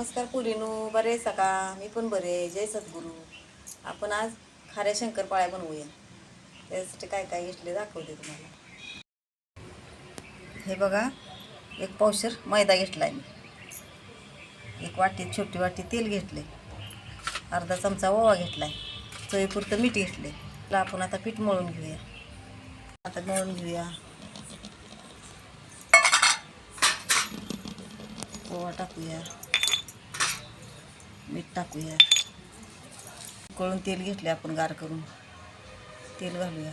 नमस्कार पुरीनो बरे सका मी पण बरे आहे. जय सद्गुरू. आपण आज खाऱ्या शंकरपाळ्या बनवूया. त्यासाठी काय काय घेतले दाखवते तुम्हाला. हे बघा एक पावशर मैदा घेतला आहे मी. एक वाटी छोटी वाटी तेल घेतले. अर्धा चमचा ओवा घेतला आहे. चवीपुरतं मीठ घेतले. त्याला आपण आता पीठ मळून घेऊया. आता मळून घेऊया. ओवा टाकूया. मीठ टाकूया. कळून तेल घेतले आपण गार करून. तेल घालूया.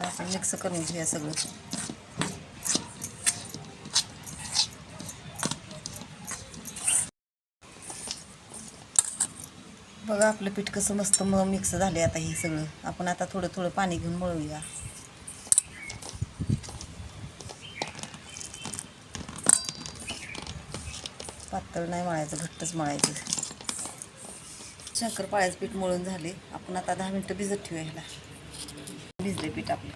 आपण मिक्स करून घेऊया सगळं. बघा आपलं पीठ कसं मस्त मग मिक्स झाले आता हे सगळं. आपण आता थोडं थोडं पाणी घेऊन मळूया. पातळ नाही मळायचं घट्टच मळायचं. शंकरपाळ्याचं पीठ मळून झाले. आपण आता दहा मिनटं भिजत ठेवूया ह्याला. भिजले पीठ आपलं.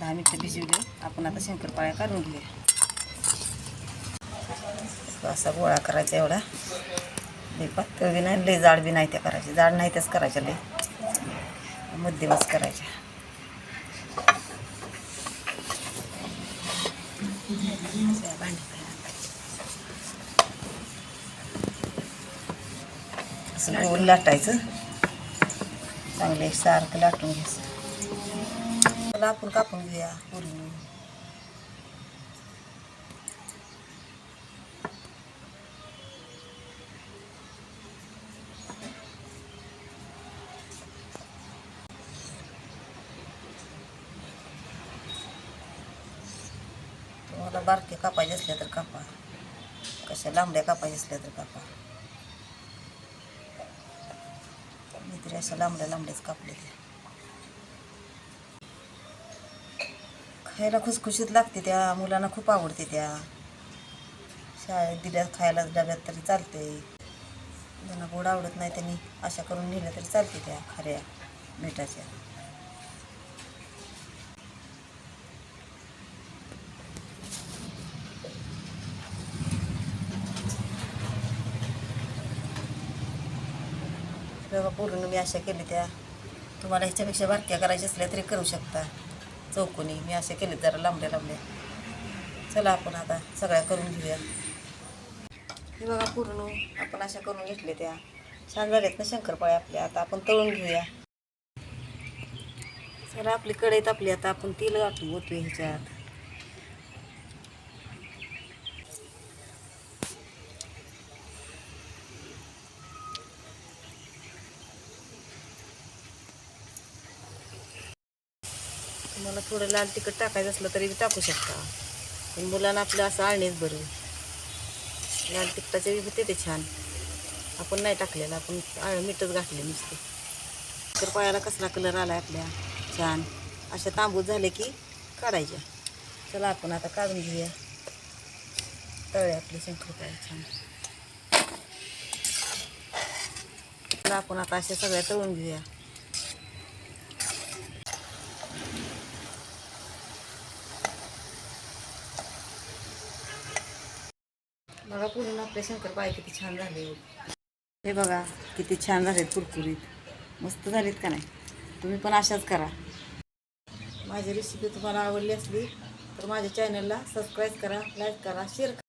दहा मिनटं भिजवले. आपण आता शंकरपाळ्या काढून घेऊया. असा गोळा करायचा एवढा. लई पातळ बी नाही लई जाड बी नाही त्या करायच्या जाड नाही त्याच करायच्या लई मध्यमच करायच्या. भांडी असं गोल लाटायचं. चांगले सारखं लाटून घ्यायचं. त्याला आपण कापून घेऊया पूर्ण तुम्हाला बारके कापायचे असले तर कापा. कशा लांबड्या कापायचे असल्या तर कापा. मी तरी अशा लांबड्या लांबड्याच कापले ते. खायला खुसखुशीत लागते त्या मुलांना खूप आवडते त्या. शाळेत दिल्या खायला डब्यात तरी चालते ज्यांना गोड आवडत नाही त्यांनी अशा करून नेल्या तरी चालते त्या खऱ्या मिठाच्या. बघा पूर्ण मी अशा केली त्या तुम्हाला ह्याच्यापेक्षा बारक्या करायच्या असल्या तरी करू शकता. चौकोनी मी अशा केले जरा लांबल्या लांबल्या चला आपण आता सगळ्या करून घेऊया. हे बघा पूर्ण आपण अशा करून घेतले त्या. छान झाल्यात ना शंकरपाळ्या आपल्या. आता आपण तळून घेऊया. चला आपली कढईत आपली आता आपण तेल गाठू होतो ह्याच्यात. तुम्हाला थोडं लाल तिखट टाकायचं असलं तरी टाकू शकता. पण मुलांना आपलं असं आणणेच बरं लाल तिखटाचे होते ते छान. आपण नाही टाकलेलं आपण आ- मीठच घातले नुसते. तर पायाला कसला कलर आला आपल्या? छान. अशा तांबूत झाले की काढायच्या चला आपण आता काढून घेऊया. तळे आपले शंकरपाळे छान. तर आपण आता अशा सगळ्या तळून घेऊया. बघा पूर्ण आपले शंकरपाळे किती छान झाले हो. हे. बघा किती छान झालेत कुरकुरीत. मस्त झालेत का नाही? तुम्ही पण अशाच करा. माझी रेसिपी तुम्हाला आवडली असली तर माझ्या चॅनलला सबस्क्राईब करा लाईक करा शेअर करा.